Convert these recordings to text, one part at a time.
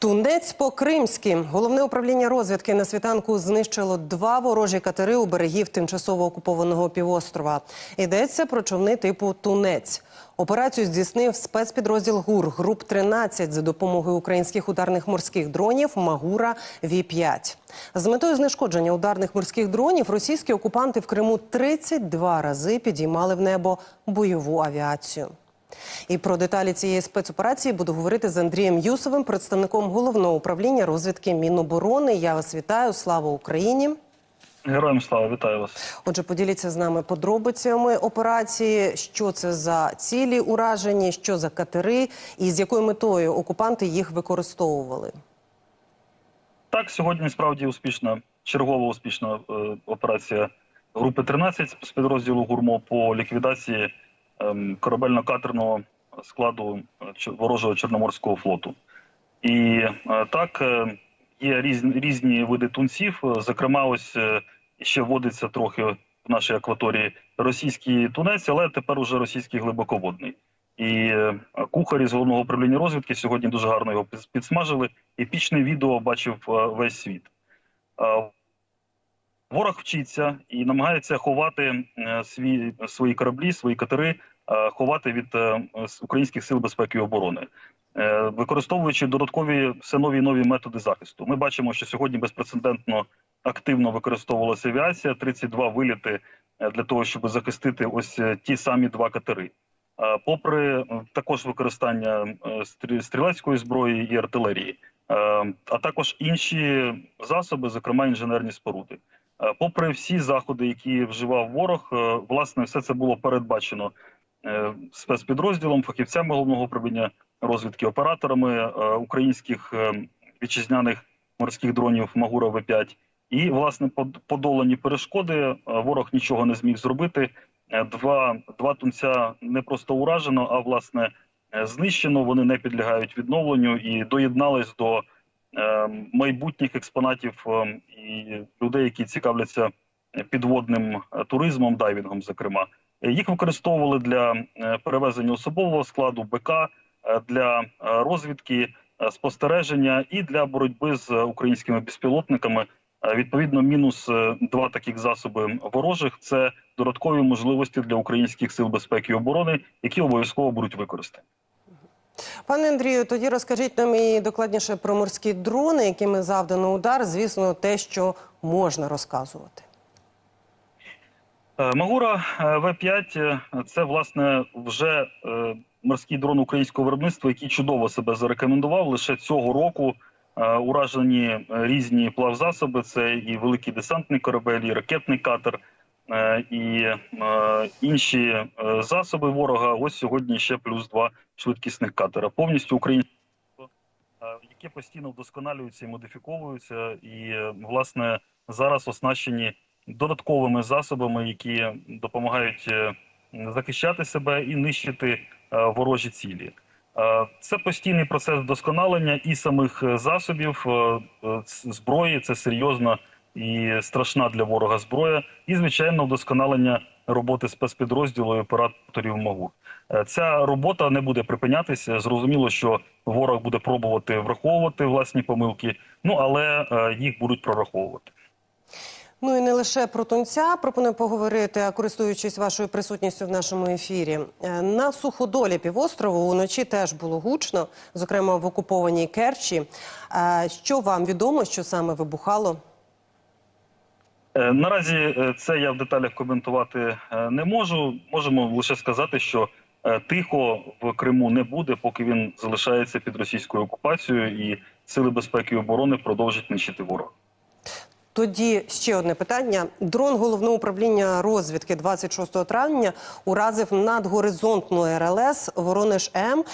Тунець по кримськи головне управління розвідки на світанку знищило два ворожі катери у берегів тимчасово окупованого півострова. Йдеться про човни типу Тунець. Операцію здійснив спецпідрозділ ГУР груп 13 за допомогою українських ударних морських дронів Магура Ві 5 З метою знешкодження ударних морських дронів російські окупанти в Криму 32 рази підіймали в небо бойову авіацію. І про деталі цієї спецоперації буду говорити з Андрієм Юсовим, представником головного управління розвідки Міноборони. Я вас вітаю. Слава Україні! Героям слава, вітаю вас. Отже, поділіться з нами подробицями операції, що це за цілі уражені, що за катери, і з якою метою окупанти їх використовували. Так, сьогодні справді успішна, чергова успішна е, операція групи 13 з підрозділу ГУРМО по ліквідації корабельно-катерного складу е, ворожого Чорноморського флоту. І е, так, е, є різні, різні види тунців. Зокрема, ось ще вводиться трохи в нашій акваторії російський тунець, але тепер уже російський глибоководний. І кухарі з головного управління розвідки сьогодні дуже гарно його під- підсмажили. Епічне відео бачив весь світ. Ворог вчиться і намагається ховати е, свій, свої кораблі, свої катери, е, ховати від е, українських сил безпеки і оборони, використовуючи додаткові все нові і нові методи захисту. Ми бачимо, що сьогодні безпрецедентно активно використовувалася авіація, 32 виліти для того, щоб захистити ось ті самі два катери. Попри також використання стрілецької зброї і артилерії, а також інші засоби, зокрема інженерні споруди. Е, Попри всі заходи, які вживав ворог, е, власне, все це було передбачено е, спецпідрозділом, фахівцями головного управління розвідки, операторами українських вітчизняних морських дронів Магура В5. І власне под- подолані перешкоди. Ворог нічого не зміг зробити. Два, два тунця не просто уражено, а власне знищено. Вони не підлягають відновленню і доєднались до майбутніх експонатів е, і людей, які цікавляться підводним е, туризмом, дайвінгом, зокрема. Е, Їх використовували для е, перевезення особового складу БК, е, для е, розвідки, е, спостереження і для боротьби з е, українськими безпілотниками. Е, Відповідно, мінус е, два таких засоби ворожих це додаткові можливості для українських сил безпеки і оборони, які обов'язково будуть використані. Пане Андрію, тоді розкажіть нам і докладніше про морські дрони, якими завдано удар. Звісно, те, що можна розказувати. Е, Магура е, В5 е, це власне вже морський дрон українського виробництва, який чудово себе зарекомендував лише цього року. Уражені різні плавзасоби. Це і великий десантний корабель, і ракетний катер, і е, інші е, засоби ворога. Ось сьогодні ще плюс два швидкісних катера. Повністю українське, е, яке постійно вдосконалюються і модифіковуються, і е, власне зараз оснащені додатковими засобами, які допомагають е, захищати себе і нищити е, ворожі цілі. Е, Це постійний процес вдосконалення і самих е, засобів е, е, зброї. Це серйозна і страшна для ворога зброя, і звичайно вдосконалення роботи спецпідрозділу і операторів МАГУ. Е, Ця робота не буде припинятися. Зрозуміло, що ворог буде пробувати враховувати власні помилки, ну але е, їх будуть прораховувати. Ну і не лише про тунця пропоную поговорити, а користуючись вашою присутністю в нашому ефірі. Е, На суходолі півострову уночі теж було гучно, зокрема в окупованій Керчі. Що вам відомо, що саме вибухало? Е, Наразі е, це я в деталях коментувати е, не можу. Можемо лише сказати, що тихо в Криму не буде, поки він залишається під російською окупацією, і сили безпеки і оборони продовжать нищити ворога. Тоді ще одне питання. Дрон головного управління розвідки 26 травня уразив надгоризонтну РЛС Воронеж М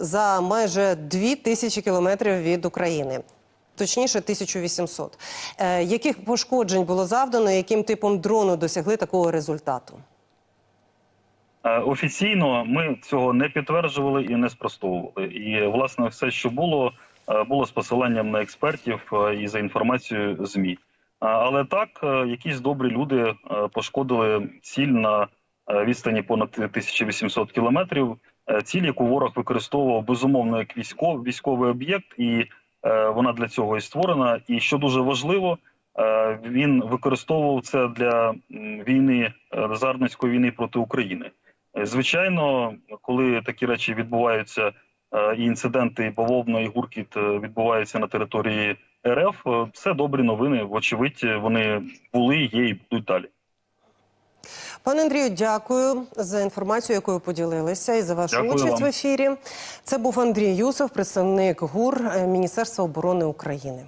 за майже 2 тисячі кілометрів від України. Точніше, 1800. Е, Яких пошкоджень було завдано, яким типом дрону досягли такого результату? Е, Офіційно ми цього не підтверджували і не спростовували. І власне все, що було, е, було з посиланням на експертів і за інформацією змі. Але так, якісь добрі люди пошкодили ціль на відстані понад 1800 кілометрів. Ціль, яку ворог використовував безумовно як військовий військовий об'єкт, і Вона для цього і створена. І що дуже важливо, е, він використовував це для війни е, загарбницької війни проти України. Е, Звичайно, коли такі речі відбуваються, е, і інциденти, бавовна, і гуркіт е, відбуваються на території РФ, е, це добрі новини. Вочевидь, вони були, є і будуть далі. Пане Андрію, дякую за інформацію, якою поділилися, і за вашу Дякую участь вам. в ефірі. Це був Андрій Юсов, представник ГУР е, Міністерства оборони України.